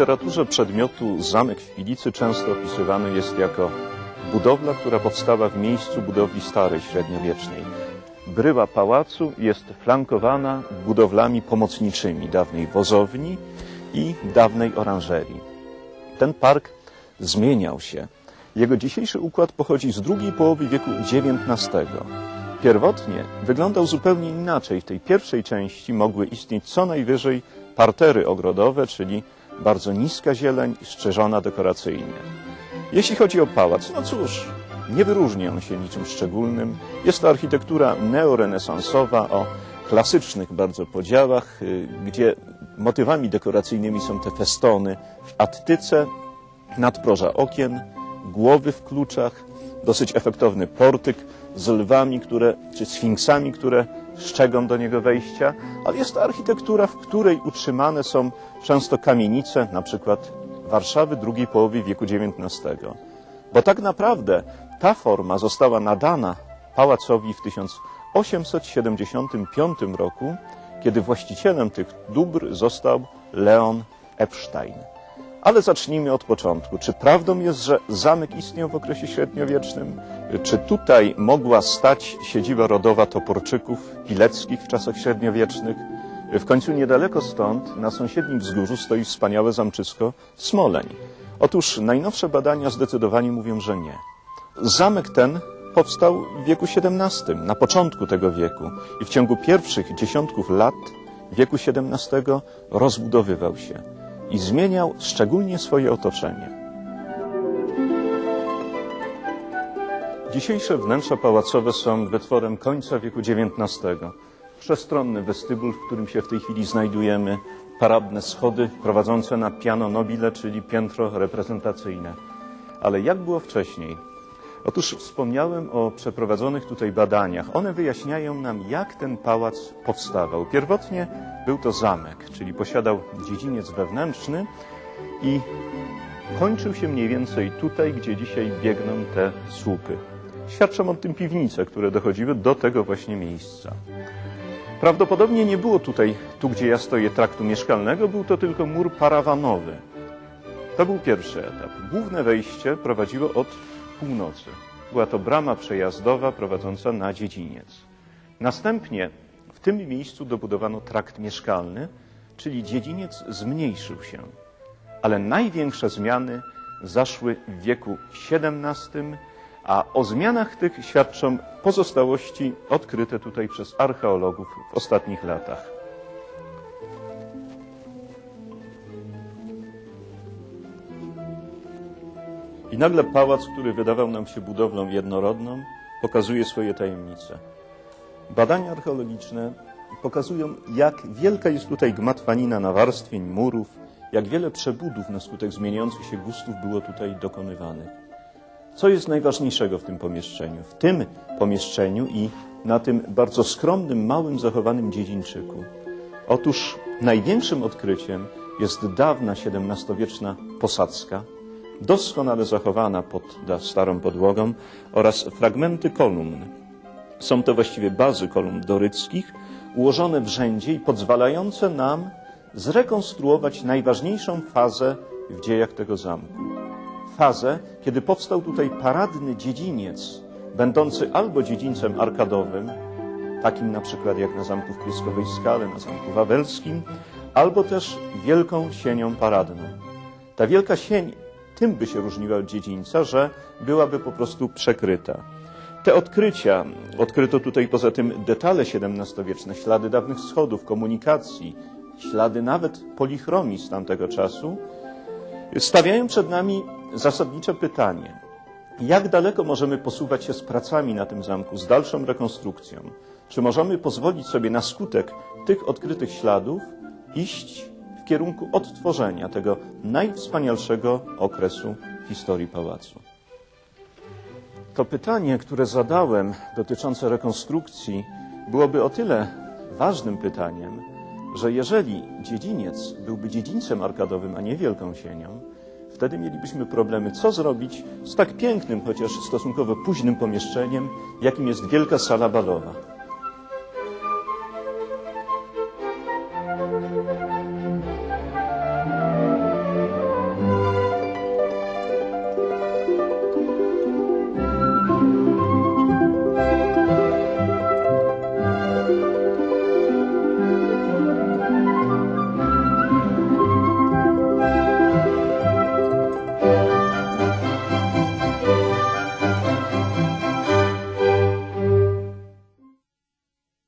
literaturze przedmiotu zamek w Pilicy często opisywany jest jako budowla, która powstała w miejscu budowli starej, średniowiecznej. Bryła pałacu jest flankowana budowlami pomocniczymi dawnej wozowni i dawnej oranżerii. Ten park zmieniał się. Jego dzisiejszy układ pochodzi z drugiej połowy wieku XIX. Pierwotnie wyglądał zupełnie inaczej. W tej pierwszej części mogły istnieć co najwyżej partery ogrodowe, czyli bardzo niska zieleń, strzeżona dekoracyjnie. Jeśli chodzi o pałac, no cóż, nie wyróżni on się niczym szczególnym. Jest to architektura neorenesansowa o klasycznych bardzo podziałach, y, gdzie motywami dekoracyjnymi są te festony w attyce, nadproża okien, głowy w kluczach, dosyć efektowny portyk z lwami, które, czy sfinksami, które szczegą do niego wejścia, ale jest to architektura, w której utrzymane są często kamienice, na przykład Warszawy drugiej połowy wieku XIX. Bo tak naprawdę ta forma została nadana pałacowi w 1875 roku, kiedy właścicielem tych dóbr został Leon Epstein. Ale zacznijmy od początku. Czy prawdą jest, że zamek istniał w okresie średniowiecznym? Czy tutaj mogła stać siedziba rodowa Toporczyków Pileckich w czasach średniowiecznych? W końcu niedaleko stąd, na sąsiednim wzgórzu, stoi wspaniałe zamczysko Smoleń. Otóż najnowsze badania zdecydowanie mówią, że nie. Zamek ten powstał w wieku XVII, na początku tego wieku i w ciągu pierwszych dziesiątków lat wieku XVII rozbudowywał się i zmieniał szczególnie swoje otoczenie. Dzisiejsze wnętrza pałacowe są wytworem końca wieku XIX. Przestronny westybul, w którym się w tej chwili znajdujemy, paradne schody prowadzące na piano nobile, czyli piętro reprezentacyjne. Ale jak było wcześniej? Otóż wspomniałem o przeprowadzonych tutaj badaniach. One wyjaśniają nam, jak ten pałac powstawał. Pierwotnie był to zamek, czyli posiadał dziedziniec wewnętrzny i kończył się mniej więcej tutaj, gdzie dzisiaj biegną te słupy. Świadczą o tym piwnice, które dochodziły do tego właśnie miejsca. Prawdopodobnie nie było tutaj, tu gdzie ja stoję, traktu mieszkalnego, był to tylko mur parawanowy. To był pierwszy etap. Główne wejście prowadziło od północy. Była to brama przejazdowa prowadząca na dziedziniec. Następnie w tym miejscu dobudowano trakt mieszkalny, czyli dziedziniec zmniejszył się. Ale największe zmiany zaszły w wieku XVII, a o zmianach tych świadczą pozostałości odkryte tutaj przez archeologów w ostatnich latach. I nagle pałac, który wydawał nam się budowlą jednorodną, pokazuje swoje tajemnice. Badania archeologiczne pokazują, jak wielka jest tutaj gmatwanina nawarstwień, murów, jak wiele przebudów na skutek zmieniających się gustów było tutaj dokonywanych. Co jest najważniejszego w tym pomieszczeniu? W tym pomieszczeniu i na tym bardzo skromnym, małym, zachowanym dziedzińczyku. Otóż największym odkryciem jest dawna XVII-wieczna posadzka, doskonale zachowana pod starą podłogą oraz fragmenty kolumn. Są to właściwie bazy kolumn doryckich, ułożone w rzędzie i pozwalające nam zrekonstruować najważniejszą fazę w dziejach tego zamku. Fazę, kiedy powstał tutaj paradny dziedziniec, będący albo dziedzińcem arkadowym, takim na przykład jak na zamku w Pieskowej Skale, na zamku wawelskim, albo też wielką sienią paradną. Ta wielka sień tym by się różniła od dziedzińca, że byłaby po prostu przekryta. Te odkrycia, odkryto tutaj poza tym detale XVII-wieczne, ślady dawnych schodów, komunikacji, ślady nawet polichromii z tamtego czasu, stawiają przed nami zasadnicze pytanie. Jak daleko możemy posuwać się z pracami na tym zamku, z dalszą rekonstrukcją? Czy możemy pozwolić sobie na skutek tych odkrytych śladów iść kierunku odtworzenia tego najwspanialszego okresu historii pałacu? To pytanie, które zadałem dotyczące rekonstrukcji, byłoby o tyle ważnym pytaniem, że jeżeli dziedziniec byłby dziedzińcem arkadowym, a nie wielką sienią, wtedy mielibyśmy problemy, co zrobić z tak pięknym, chociaż stosunkowo późnym pomieszczeniem, jakim jest wielka sala balowa.